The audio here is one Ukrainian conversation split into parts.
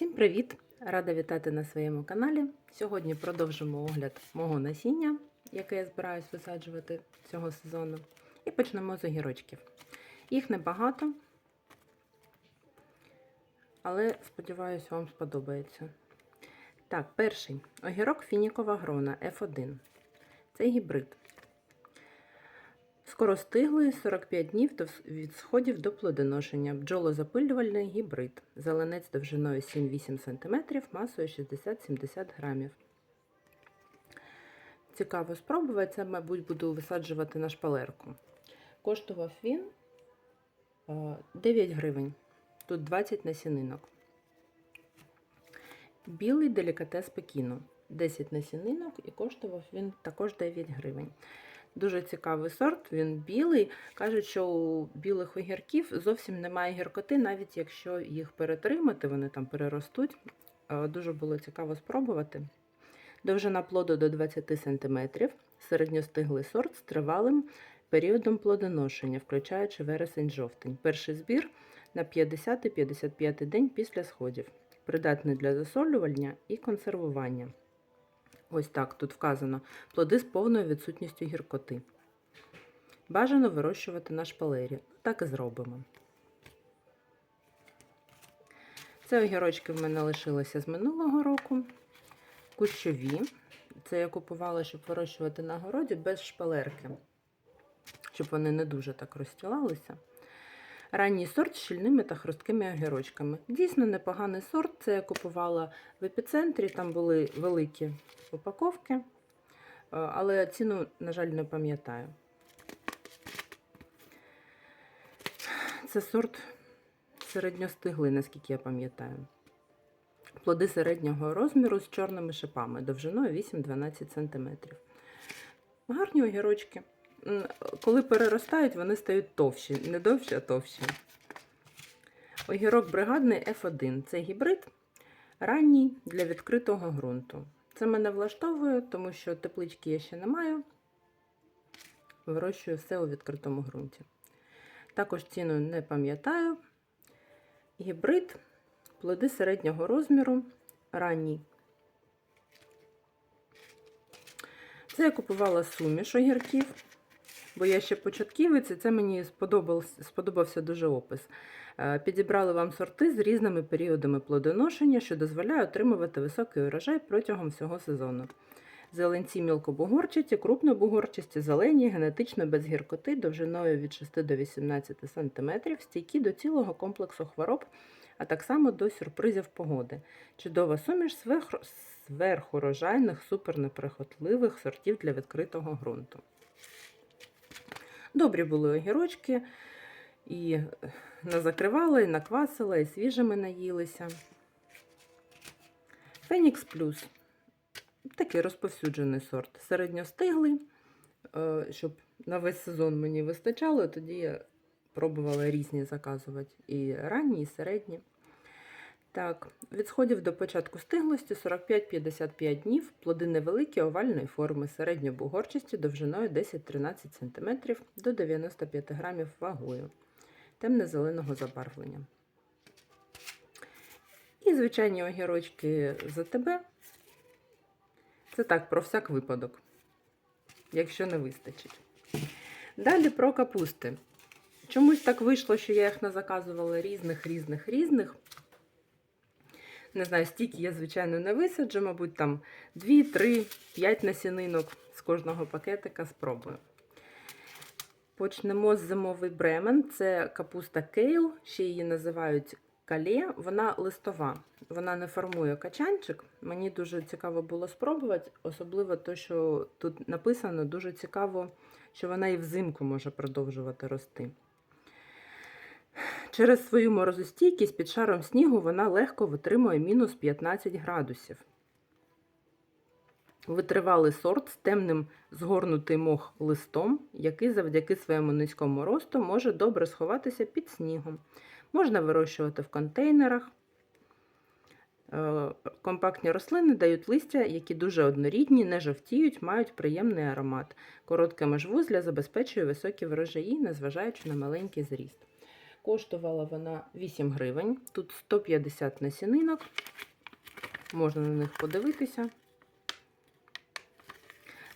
Всім привіт! Рада вітати на своєму каналі. Сьогодні продовжимо огляд мого насіння, яке я збираюсь висаджувати цього сезону. І почнемо з огірочків. Їх небагато, але сподіваюся, вам сподобається. Так, перший огірок фінікова грона F1. Це гібрид. Скоростиглий 45 днів від сходів до плодоношення. Бджолозапилювальний гібрид. Зеленець довжиною 7-8 см, масою 60-70 грамів. Цікаво спробувати. Це, мабуть, буду висаджувати на шпалерку. Коштував він е, 9 гривень. Тут 20 насінинок. Білий делікатес Пекіну. 10 насінинок і коштував він також 9 гривень. Дуже цікавий сорт, він білий. Кажуть, що у білих огірків зовсім немає гіркоти, навіть якщо їх перетримати, вони там переростуть. Дуже було цікаво спробувати. Довжина плоду до 20 см, середньостиглий сорт з тривалим періодом плодоношення, включаючи вересень-жовтень. Перший збір на 50-55 день після сходів. Придатний для засолювання і консервування. Ось так тут вказано плоди з повною відсутністю гіркоти. Бажано вирощувати на шпалері. Так і зробимо. Це огірочки в мене лишилися з минулого року. Кущові. Це я купувала, щоб вирощувати на городі без шпалерки, щоб вони не дуже так розстілалися. Ранній сорт з щільними та хрусткими огірочками. Дійсно непоганий сорт. Це я купувала в епіцентрі, там були великі упаковки, е, але ціну, на жаль, не пам'ятаю. Це сорт середньостиглий, наскільки я пам'ятаю. Плоди середнього розміру з чорними шипами, довжиною 8-12 см. Гарні огірочки. Коли переростають, вони стають товщі. Не довші, а товщі. Огірок бригадний F1. Це гібрид ранній для відкритого ґрунту. Це мене влаштовує, тому що теплички я ще не маю. Вирощую все у відкритому ґрунті. Також ціну не пам'ятаю. Гібрид, плоди середнього розміру, ранній. Це я купувала суміш огірків, бо я ще початківець, і це мені сподобався, дуже опис. Е, Підібрали вам сорти з різними періодами плодоношення, що дозволяє отримувати високий урожай протягом всього сезону. Зеленці мілкобугорчаті, крупнобугорчасті, зелені, генетично без гіркоти, довжиною від 6 до 18 см, стійкі до цілого комплексу хвороб, а так само до сюрпризів погоди. Чудова суміш сверхурожайних, супернеприхотливих сортів для відкритого ґрунту. Добрі були огірочки, і назакривала, і наквасила, і свіжими наїлися. Фенікс Плюс. Такий розповсюджений сорт. Середньостиглий, е, щоб на весь сезон мені вистачало, тоді я пробувала різні заказувати. І ранні, і середні. Так, від сходів до початку стиглості 45-55 днів, плоди невеликі, овальної форми, середньобугорчасті довжиною 10-13 см до 95 грамів вагою, темно-зеленого забарвлення. І звичайні огірочки ЗТБ. Це так, про всяк випадок, якщо не вистачить. Далі про капусти. Чомусь так вийшло, що я їх назаказувала різних, різних, різних. Не знаю, стільки я, звичайно, не висаджу, мабуть, там 2, 3, 5 насінинок з кожного пакетика спробую. Почнемо з зимовий бремен. Це капуста кейл, ще її називають калє. Вона листова, вона не формує качанчик. Мені дуже цікаво було спробувати, особливо те, що тут написано, дуже цікаво, що вона і взимку може продовжувати рости. Через свою морозостійкість під шаром снігу вона легко витримує мінус 15 градусів. Витривалий сорт з темним згорнутий мох листом, який завдяки своєму низькому росту може добре сховатися під снігом. Можна вирощувати в контейнерах. Е, Компактні рослини дають листя, які дуже однорідні, не жовтіють, мають приємний аромат. Коротке межвузля забезпечує високі врожаї, незважаючи на маленький зріст. Коштувала вона 8 гривень. Тут 150 насінинок. Можна на них подивитися.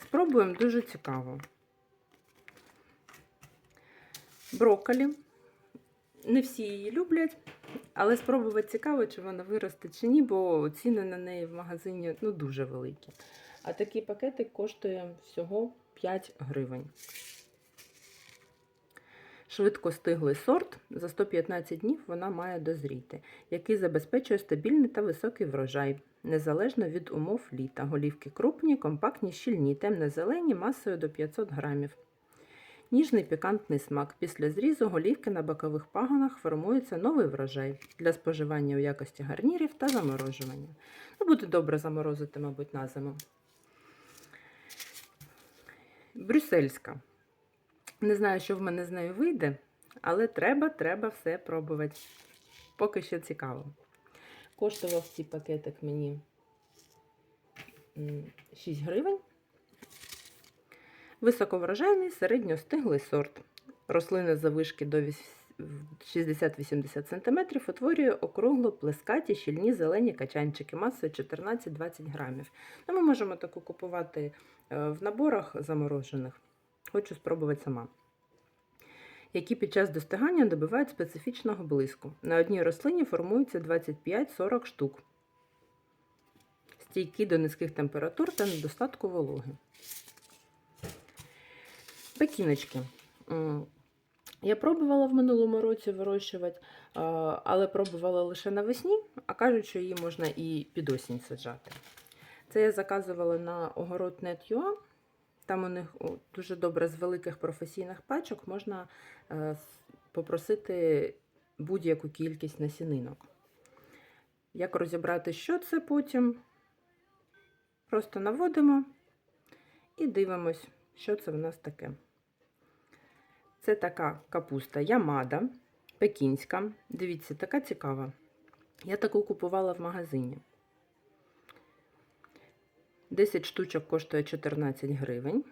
Спробуємо дуже цікаво. Брокколі. Не всі її люблять, але спробувати цікаво, чи вона виросте чи ні, бо ціни на неї в магазині ну, дуже великі. А такий пакетик коштує всього 5 гривень. Швидко стиглий сорт, за 115 днів вона має дозріти, який забезпечує стабільний та високий врожай, незалежно від умов літа. Голівки крупні, компактні, щільні, темно-зелені, масою до 500 грамів. Ніжний пікантний смак. Після зрізу голівки на бокових пагонах формується новий врожай для споживання у якості гарнірів та заморожування. Ну, буде добре заморозити, мабуть, на зиму. Брюссельська. Не знаю, що в мене з нею вийде, але треба, треба все пробувати. Поки що цікаво. Коштував цей пакетик мені 6 гривень. Високоврожайний середньостиглий сорт. Рослина завишки до 60-80 см утворює округло плескаті щільні зелені качанчики масою 14-20 грамів. Ну, ми можемо таку купувати е, в наборах заморожених. Хочу спробувати сама. Які під час достигання добивають специфічного блиску. На одній рослині формується 25-40 штук. Стійкі до низьких температур та недостатку вологи. Пекіночки. Я пробувала в минулому році вирощувати, але пробувала лише навесні, а кажуть, що її можна і під осінь саджати. Це я заказувала на огород.net.ua. Там у них дуже добре з великих професійних пачок можна е, попросити будь-яку кількість насінинок. Як розібрати, що це потім? Просто наводимо і дивимось, що це в нас таке. Це така капуста ямада, пекінська. Дивіться, така цікава. Я таку купувала в магазині. 10 штучок коштує 14 гривень.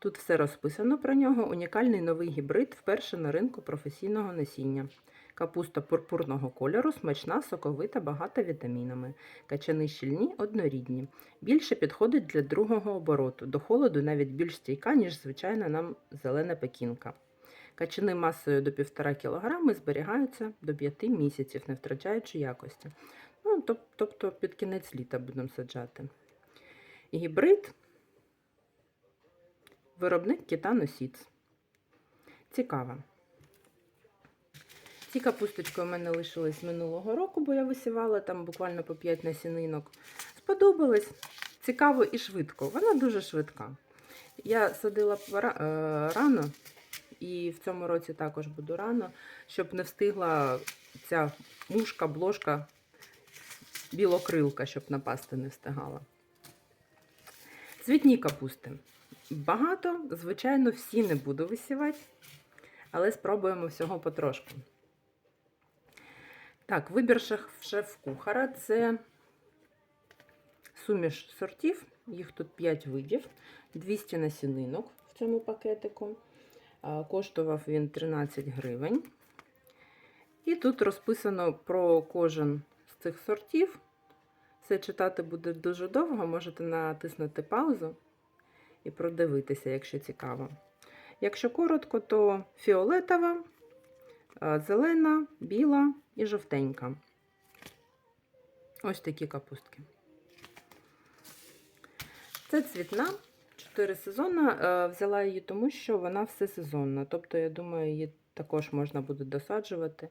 Тут все розписано про нього. Унікальний новий гібрид вперше на ринку професійного насіння. Капуста пурпурного кольору, смачна, соковита, багата вітамінами. Качани щільні, однорідні. Більше підходить для другого обороту. До холоду навіть більш стійка, ніж звичайна нам зелена пекінка. Качани масою до 1,5 кг зберігаються до 5 місяців, не втрачаючи якості. Ну, тобто під кінець літа будемо саджати. Гібрид. Виробник Кітано Сіц. Цікаво. Ці капусточки у мене лишились минулого року, бо я висівала там буквально по 5 насінинок. Сподобалось. Цікаво і швидко. Вона дуже швидка. Я садила е, рано, і в цьому році також буду рано, щоб не встигла ця мушка, бложка, білокрилка, щоб напасти не встигала. Цвітні капусти. Багато, звичайно, всі не буду висівати, але спробуємо всього потрошку. Так, вибір шеф- шеф-кухара це суміш сортів, їх тут 5 видів, 200 насінинок в цьому пакетику. Коштував він 13 гривень. І тут розписано про кожен цих сортів. Це читати буде дуже довго, можете натиснути паузу і продивитися, якщо цікаво. Якщо коротко, то фіолетова, зелена, біла і жовтенька. Ось такі капустки. Це цвітна, 4 сезонна. Е, Взяла її тому, що вона всесезонна. Тобто, я думаю, її також можна буде досаджувати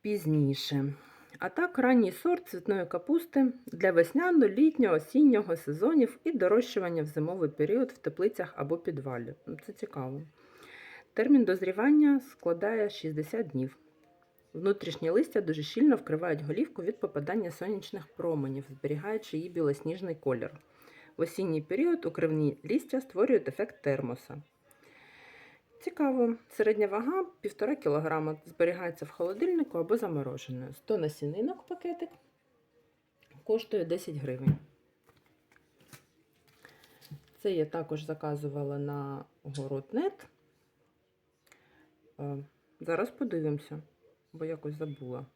пізніше. А так, ранній сорт цвітної капусти для весняно, літнього, осіннього сезонів і дорощування в зимовий період в теплицях або підвалі. Це цікаво. Термін дозрівання складає 60 днів. Внутрішні листя дуже щільно вкривають голівку від попадання сонячних променів, зберігаючи її білосніжний колір. В осінній період укривні листя створюють ефект термоса. Цікаво. Середня вага 1,5 кг. Зберігається в холодильнику або замороженою. 100 насінинок пакетик коштує 10 гривень. Це я також заказувала на город.нет. Е, Зараз подивимося, бо якось забула.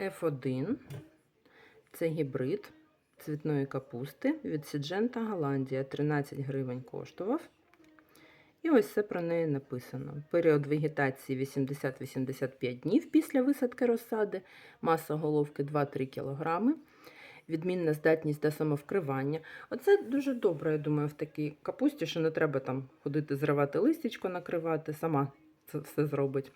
F1 це гібрид цвітної капусти від Сіджента Голландія. 13 гривень коштував. І ось все про неї написано. Період вегетації 80-85 днів після висадки розсади, маса головки 2-3 кг, відмінна здатність до самовкривання. Оце дуже добре, я думаю, в такій капусті, що не треба там ходити зривати листячко, накривати, сама це все зробить.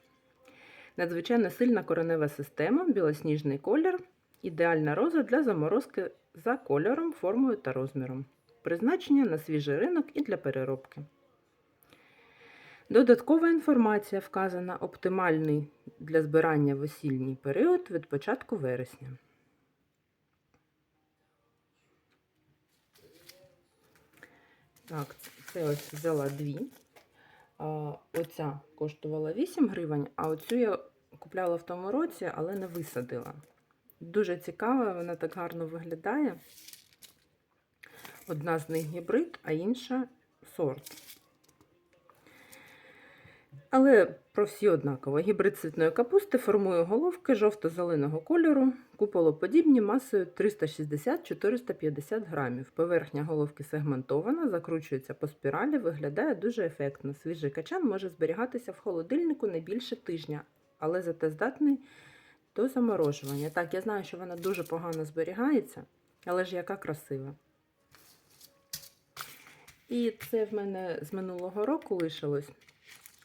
Надзвичайно сильна коренева система, білосніжний колір, ідеальна роза для заморозки за кольором, формою та розміром. Призначення на свіжий ринок і для переробки. Додаткова інформація вказана оптимальний для збирання в осільній період від початку вересня. Так, це ось взяла дві. Оця коштувала 8 гривень, а оцю я купляла в тому році, але не висадила. Дуже цікава, вона так гарно виглядає. Одна з них гібрид, а інша сорт. Але про всі однаково. Гібрид цвітної капусти формує головки жовто-зеленого кольору, куполоподібні масою 360-450 грамів. Поверхня головки сегментована, закручується по спіралі, виглядає дуже ефектно. Свіжий качан може зберігатися в холодильнику не більше тижня, але зате здатний до заморожування. Так, я знаю, що вона дуже погано зберігається, але ж яка красива. І це в мене з минулого року лишилось.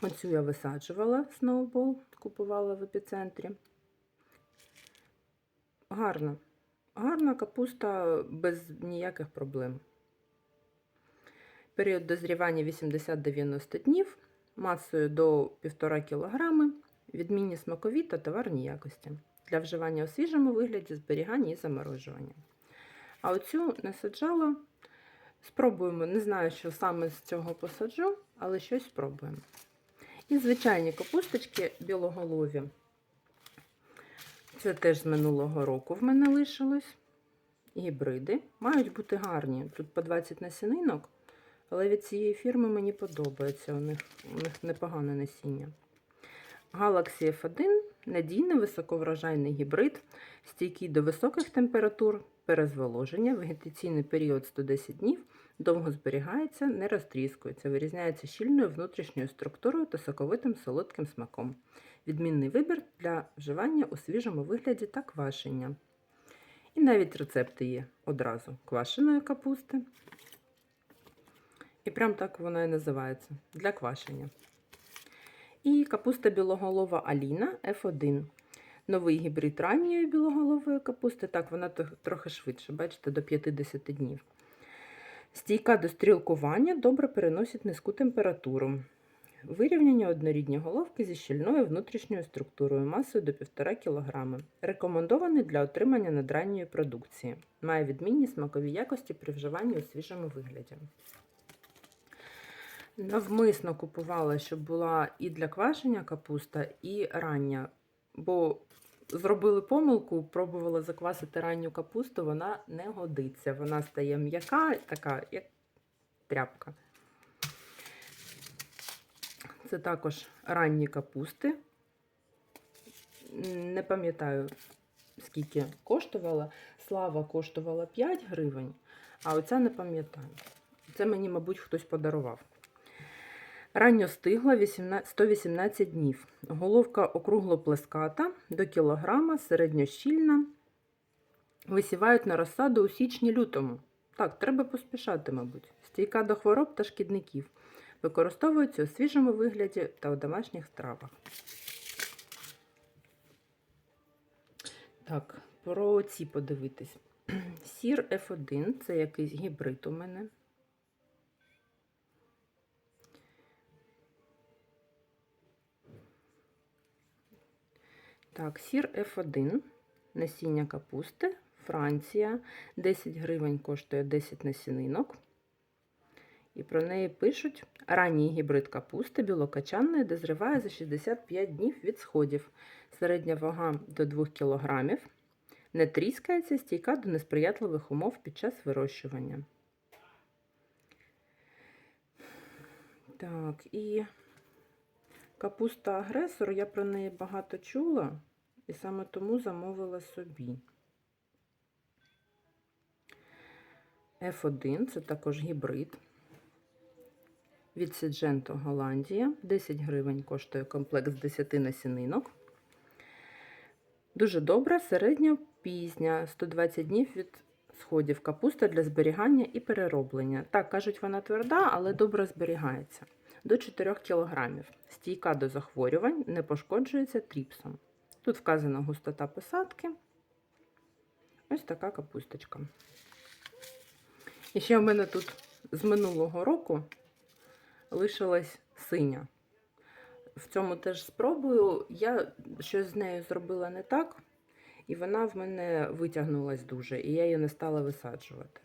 Оцю я висаджувала сноубол, купувала в епіцентрі. Гарна. Гарна капуста без ніяких проблем. Період дозрівання 80-90 днів, масою до 1,5 кг, відмінні смакові та товарні якості. Для вживання у свіжому вигляді, зберігання і заморожування. А оцю не саджала. Спробуємо, не знаю, що саме з цього посаджу, але щось спробуємо. І звичайні капусточки білоголові. Це теж з минулого року в мене лишилось. Гібриди. Мають бути гарні. Тут по 20 насінинок, але від цієї фірми мені подобається. У них, у них непогане насіння. Galaxy F1 надійний високоврожайний гібрид, стійкий до високих температур, перезволоження, вегетаційний період 110 днів, довго зберігається, не розтріскується, вирізняється щільною внутрішньою структурою та соковитим солодким смаком. Відмінний вибір для вживання у свіжому вигляді та квашення. І навіть рецепти є одразу квашеної капусти. І прям так вона і називається для квашення. І капуста білоголова Аліна F1. Новий гібрид ранньої білоголової капусти. Так, вона трохи швидше, бачите, до 50 днів. Стійка до стрілкування добре переносить низьку температуру. Вирівняння однорідні головки зі щільною внутрішньою структурою масою до 1,5 кг. Рекомендований для отримання надранньої продукції. Має відмінні смакові якості при вживанні у свіжому вигляді. Навмисно купувала, щоб була і для квашення капуста, і рання. Бо зробили помилку, пробувала заквасити ранню капусту, вона не годиться. Вона стає м'яка, така, як тряпка. Це також ранні капусти. Не пам'ятаю, скільки коштувала. Слава коштувала 5 гривень, а оця не пам'ятаю. Це мені, мабуть, хтось подарував. Ранньо стигла 118 днів. Головка округло-плеската до кілограма, середньощільна. Висівають на розсаду у січні-лютому. Так, треба поспішати, мабуть. Стійка до хвороб та шкідників. Використовується у свіжому вигляді та у домашніх стравах. Так, про ці подивитись. Сір F1 це якийсь гібрид у мене. Так, сір F1, насіння капусти, Франція. 10 гривень коштує 10 насінинок. І про неї пишуть ранній гібрид капусти білокачанної, дозріває за 65 днів від сходів. Середня вага до 2 кг. Не тріскається, стійка до несприятливих умов під час вирощування. Так, і капуста агресор, я про неї багато чула, і саме тому замовила собі. F1 це також гібрид. Від Сідженто Голландія. 10 гривень коштує комплект з 10 насінинок. Дуже добра, середньо пізня, 120 днів від сходів капуста для зберігання і перероблення. Так, кажуть, вона тверда, але добре зберігається. До 4 кг. Стійка до захворювань, не пошкоджується тріпсом. Тут вказана густота посадки. Ось така капусточка. І ще в мене тут з минулого року лишилась синя. В цьому теж спробую. Я щось з нею зробила не так, і вона в мене витягнулась дуже, і я її не стала висаджувати.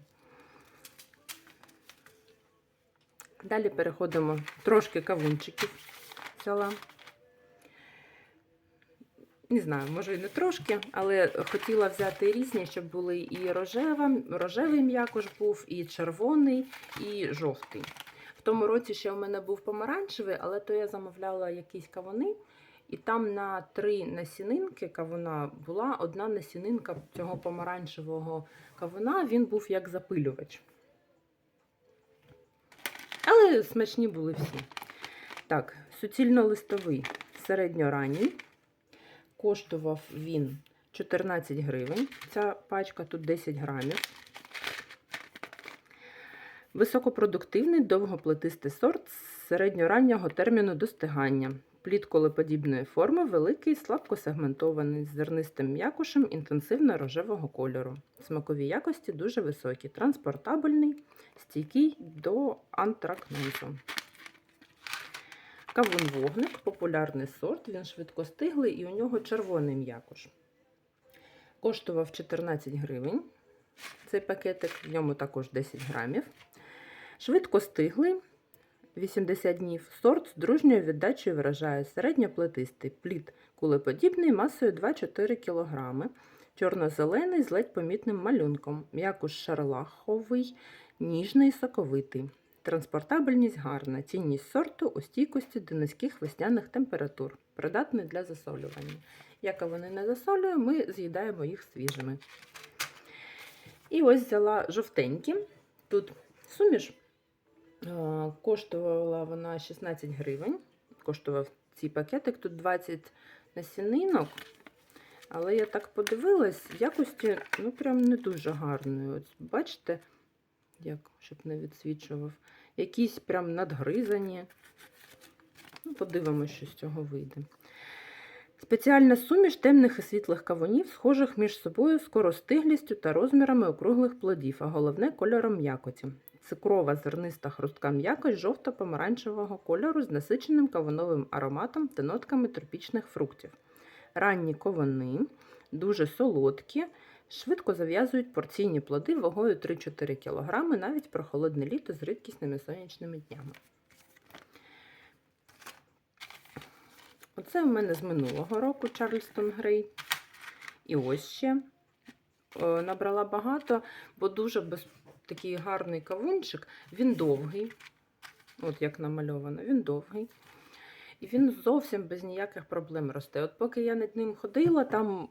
Далі переходимо трошки кавунчиків взяла. Не знаю, може і не трошки, але хотіла взяти різні, щоб були і рожева, рожевий м'якош був, і червоний, і жовтий. В тому році ще у мене був помаранчевий, але то я замовляла якісь кавуни, і там на три насінинки кавуна була одна насінинка цього помаранчевого кавуна, він був як запилювач. Але смачні були всі. Так, суцільно-листовий середньоранній. Коштував він 14 гривень. Ця пачка тут 10 грамів. Високопродуктивний довгоплетистий сорт середньораннього терміну достигання. Плід колеподібної форми, великий, слабкосегментований, з зернистим м'якушем інтенсивно рожевого кольору. Смакові якості дуже високі, транспортабельний, стійкий до антракнозу. Кавун вогник, популярний сорт, він швидкостиглий і у нього червоний м'якош. Коштував 14 гривень. Цей пакетик, в ньому також 10 грамів. Швидкостиглий, 80 днів. Сорт з дружньою віддачею вражає середньоплетистий плід кулеподібний масою 2-4 кг. Чорно-зелений з ледь помітним малюнком. М'якуш шарлаховий, ніжний, соковитий. Транспортабельність гарна. Цінність сорту у стійкості до низьких весняних температур. Придатний для засолювання. Як вони не засолюємо, ми з'їдаємо їх свіжими. І ось взяла жовтенькі. Тут суміш. Е, Коштувала вона 16 гривень. Коштував цей пакетик. Тут 20 насінинок. Але я так подивилась, якості ну прям не дуже гарної. Ось бачите, як, щоб не відсвічував. Якісь прям надгризані. Ну, подивимося, що з цього вийде. Спеціальна суміш темних і світлих кавунів, схожих між собою скоростиглістю та розмірами округлих плодів, а головне кольором м'якоті. Цукрова зерниста хрустка м'якость жовто-помаранчевого кольору з насиченим кавуновим ароматом та нотками тропічних фруктів. Ранні ковани, дуже солодкі, швидко зав'язують порційні плоди вагою 3-4 кг навіть про холодне літо з рідкісними сонячними днями. Оце у мене з минулого року Чарльстон Грей. І ось ще е, набрала багато, бо дуже без такий гарний кавунчик. Він довгий, от як намальовано, він довгий. І він зовсім без ніяких проблем росте. От поки я над ним ходила, там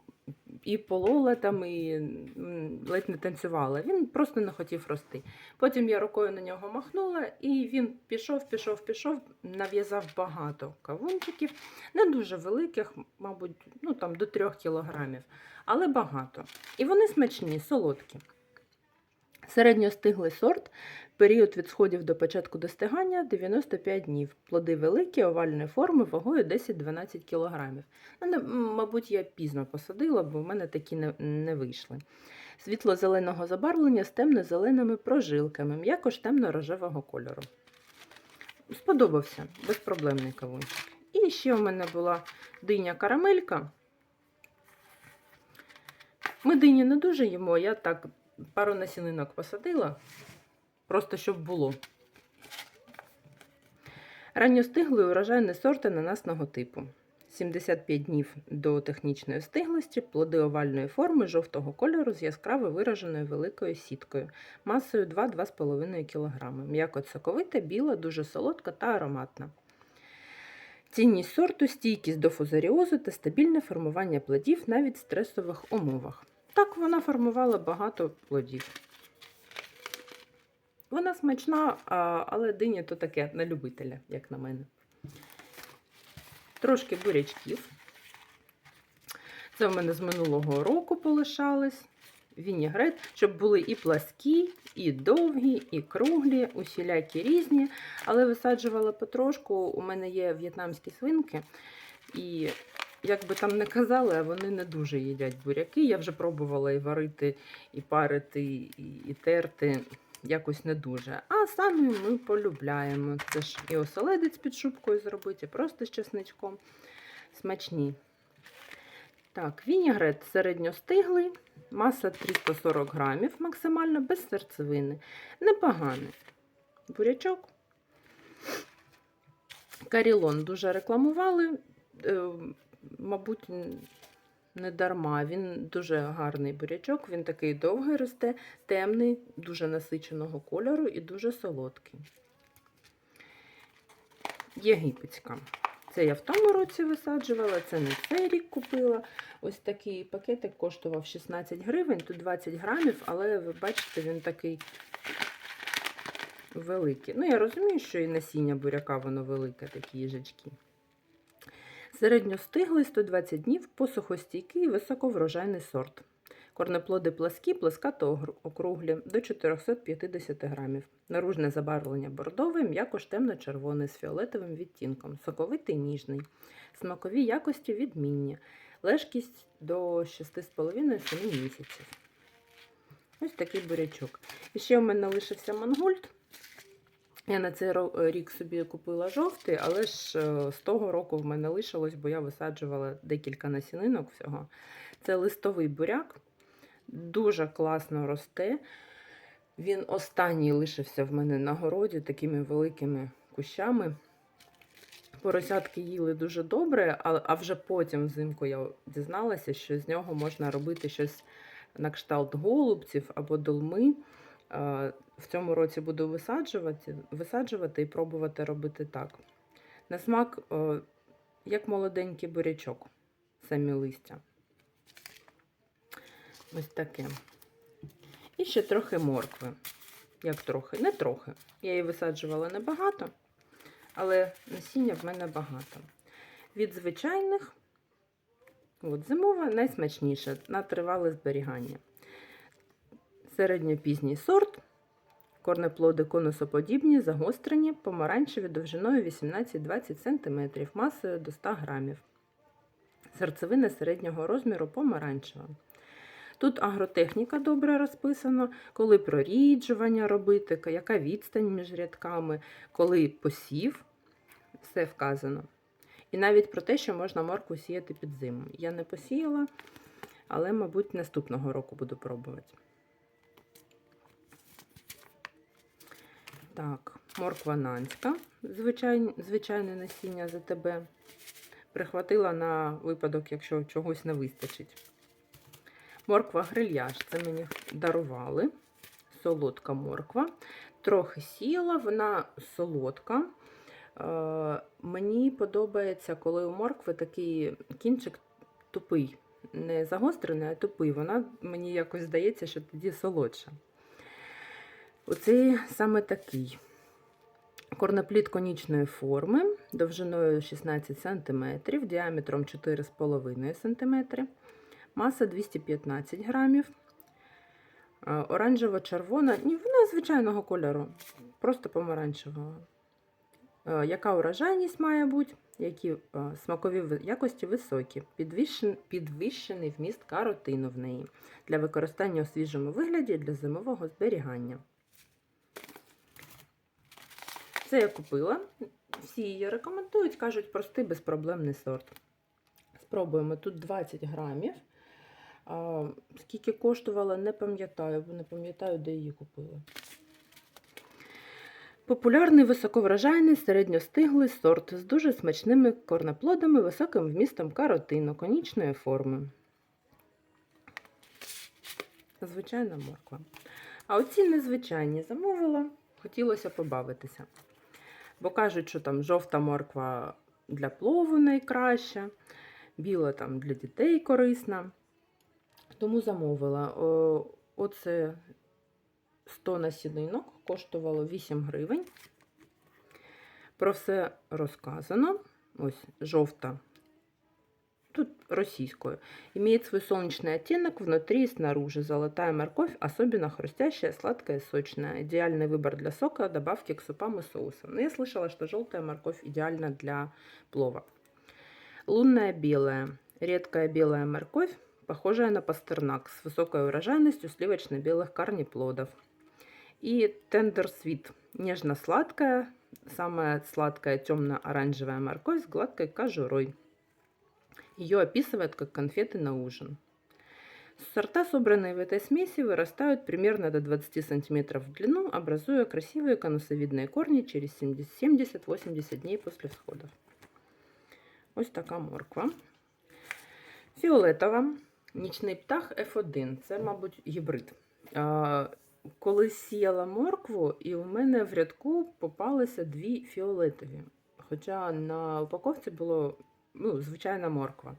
і полола, там, і ледь не танцювала. Він просто не хотів рости. Потім я рукою на нього махнула, і він пішов, пішов, пішов, нав'язав багато кавунчиків, не дуже великих, мабуть, ну там до 3 кілограмів, але багато. І вони смачні, солодкі. Середньостиглий сорт, період від сходів до початку достигання 95 днів. Плоди великі, овальної форми, вагою 10-12 кг. Ну, мабуть, я пізно посадила, бо в мене такі не, не вийшли. Світло-зеленого забарвлення з темно-зеленими прожилками, м'якош темно-рожевого кольору. Сподобався, безпроблемний кавунчик. І ще у мене була диня карамелька. Ми дині не дуже їмо, я так пару насінинок посадила, просто щоб було. Ранньостиглий урожайний сорт ананасного типу. 75 днів до технічної стиглості, плоди овальної форми жовтого кольору з яскраво вираженою великою сіткою, масою 2-2,5 кг. М'якоть соковита, біла, дуже солодка та ароматна. Цінність сорту, стійкість до фузаріозу та стабільне формування плодів навіть в стресових умовах. Так вона формувала багато плодів. Вона смачна, але диня то таке на любителя, як на мене. Трошки бурячків. Це в мене з минулого року полишались. Вінігрет, щоб були і пласкі, і довгі, і круглі, усілякі різні. Але висаджувала потрошку. У мене є в'єтнамські свинки. І як би там не казали, вони не дуже їдять буряки. Я вже пробувала і варити, і парити, і, і терти. Якось не дуже. А самі ми полюбляємо. Це ж і оселедець під шубкою зробити, і просто з чесничком. Смачні. Так, вінігрет середньостиглий, маса 340 грамів, максимально без серцевини. Непоганий. Бурячок. Карілон дуже рекламували. Мабуть, не дарма. Він дуже гарний бурячок, він такий довгий росте, темний, дуже насиченого кольору і дуже солодкий. Єгипетська. Це я в тому році висаджувала, це не цей рік купила. Ось такий пакетик коштував 16 гривень, тут 20 грамів, але ви бачите, він такий великий. Ну, я розумію, що і насіння буряка, воно велике, такі їжачки. Середньостиглий 120 днів, посухостійкий, високоврожайний сорт. Корнеплоди пласкі, плескато округлі до 450 грамів. Наружне забарвлення бордове, м'якош темно-червоне з фіолетовим відтінком, соковитий ніжний. Смакові якості відмінні. Лежкість до 6,5-7 місяців. Ось такий бурячок. І ще в мене лишився мангольд. Я на цей рік собі купила жовтий, але ж е, з того року в мене лишилось, бо я висаджувала декілька насінинок всього. Це листовий буряк, дуже класно росте. Він останній лишився в мене на городі такими великими кущами. Поросятки їли дуже добре, а вже потім взимку я дізналася, що з нього можна робити щось на кшталт голубців або долми. В цьому році буду висаджувати висаджувати і пробувати робити так. На смак, як молоденький бурячок, самі листя. Ось таке. І ще трохи моркви. Як трохи, не трохи. Я її висаджувала небагато, але насіння в мене багато. Від звичайних, от, зимова найсмачніше на тривале зберігання. Середньопізній сорт. Корнеплоди конусоподібні, загострені, помаранчеві довжиною 18-20 см, масою до 100 грамів. Серцевина середнього розміру помаранчева. Тут агротехніка добре розписана, коли проріджування робити, яка відстань між рядками, коли посів, все вказано. І навіть про те, що можна моркву сіяти під зиму. Я не посіяла, але, мабуть, наступного року буду пробувати. Так, морква нанська, звичайне, звичайне насіння за тебе. Прихватила на випадок, якщо чогось не вистачить. Морква грильяж, це мені дарували. Солодка морква. Трохи сіла, вона солодка. Е, мені подобається, коли у моркви такий кінчик тупий, не загострений, а тупий. Вона мені якось здається, що тоді солодша. Оцей саме такий. Корноплід конічної форми, довжиною 16 см, діаметром 4,5 см, маса 215 грамів. Оранжево-червона, вона звичайного кольору, просто помаранчевого. Яка урожайність має бути, які смакові якості високі, підвищений вміст каротину в неї для використання у свіжому вигляді для зимового зберігання. Це я купила. Всі її рекомендують, кажуть, простий безпроблемний сорт. Спробуємо тут 20 грамів. А, Скільки коштувала, не пам'ятаю, бо не пам'ятаю, де її купила. Популярний високоврожайний середньостиглий сорт з дуже смачними корнеплодами, високим вмістом каротину, конічної форми. Звичайна морква. А оці незвичайні замовила, хотілося побавитися. Бо кажуть, що там жовта морква для плову найкраща, біла там для дітей корисна. Тому замовила. Оце 100 насінинок коштувало 8 гривень. Про все розказано. Ось жовта. Тут російскую. Имеет свой солнечный оттенок внутри и снаружи. Золотая морковь, особенно хрустящая, сладкая и сочная. Идеальный выбор для сока, добавки к супам и соусам. Но я слышала, что желтая морковь идеальна для плова. Лунная белая. Редкая белая морковь, похожая на пастернак, с высокой урожайностью сливочно-белых корнеплодов. И тендер свит. Нежно-сладкая, самая сладкая темно-оранжевая морковь с гладкой кожурой. Ее описывают как конфеты на ужин. Сорта, собранные в этой смеси, вырастают примерно до 20 см в длину, образуя красивые конусовидные корни через 70-80 дней после всходов. Ось така морква. Фіолетова. Нічний птах F1. Це, мабуть, гібрид. А, Коли сіяла моркву, і у мене в рядку попалися дві фіолетові. Хоча на упаковці було ну, звичайна морква.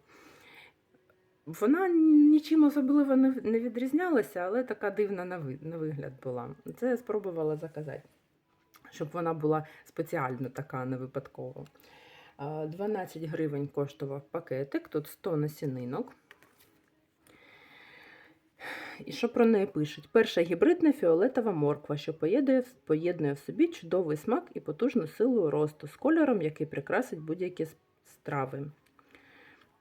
Вона нічим особливо не відрізнялася, але така дивна на ви- на вигляд була. Це я спробувала заказати, щоб вона була спеціально така, не випадково. 12 гривень коштував пакетик, тут 100 насінинок. І що про неї пишуть? Перша гібридна фіолетова морква, що поєднує, поєднує в собі чудовий смак і потужну силу росту з кольором, який прикрасить будь-які страви.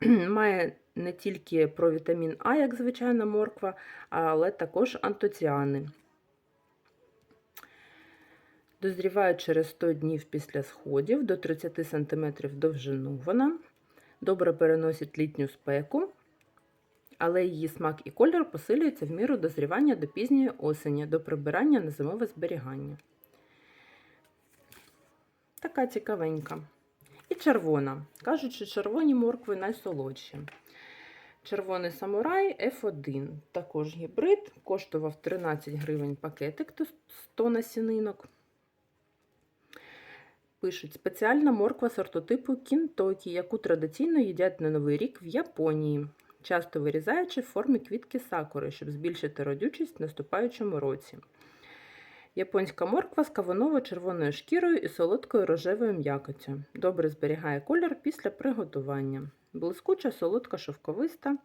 Має не тільки провітамін А, як звичайна морква, але також антоціани. Дозріває через 100 днів після сходів до 30 см довжину вона. Добре переносить літню спеку, але її смак і колір посилюються в міру дозрівання до пізньої осені, до прибирання на зимове зберігання. Така цікавенька. І червона. Кажуть, що червоні моркви найсолодші. Червоний самурай F1. Також гібрид. Коштував 13 гривень пакетик, то 100 насінинок. Пишуть спеціальна морква сортотипу кінтокі, яку традиційно їдять на Новий рік в Японії, часто вирізаючи в формі квітки сакури, щоб збільшити родючість в наступаючому році. Японська морква з кавуново-червоною шкірою і солодкою рожевою м'якоттю. Добре зберігає колір після приготування. Блискуча, солодка, шовковиста.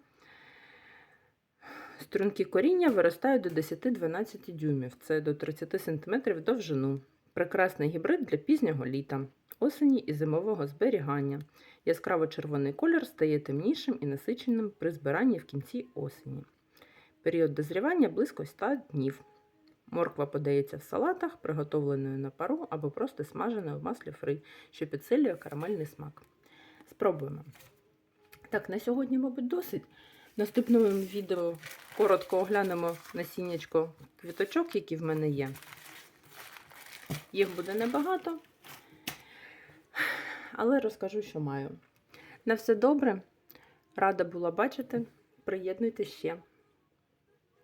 Струнки коріння виростають до 10-12 дюймів, це до 30 см довжину. Прекрасний гібрид для пізнього літа, осені і зимового зберігання. Яскраво червоний колір стає темнішим і насиченим при збиранні в кінці осені. Період дозрівання близько 100 днів. Морква подається в салатах, приготовленою на пару або просто смаженою в маслі фри, що підсилює карамельний смак. Спробуємо. Так, на сьогодні, мабуть, досить. В наступному відео коротко оглянемо насіннячко квіточок, які в мене є. Їх буде небагато, але розкажу, що маю. На все добре. Рада була бачити. Приєднуйтесь ще.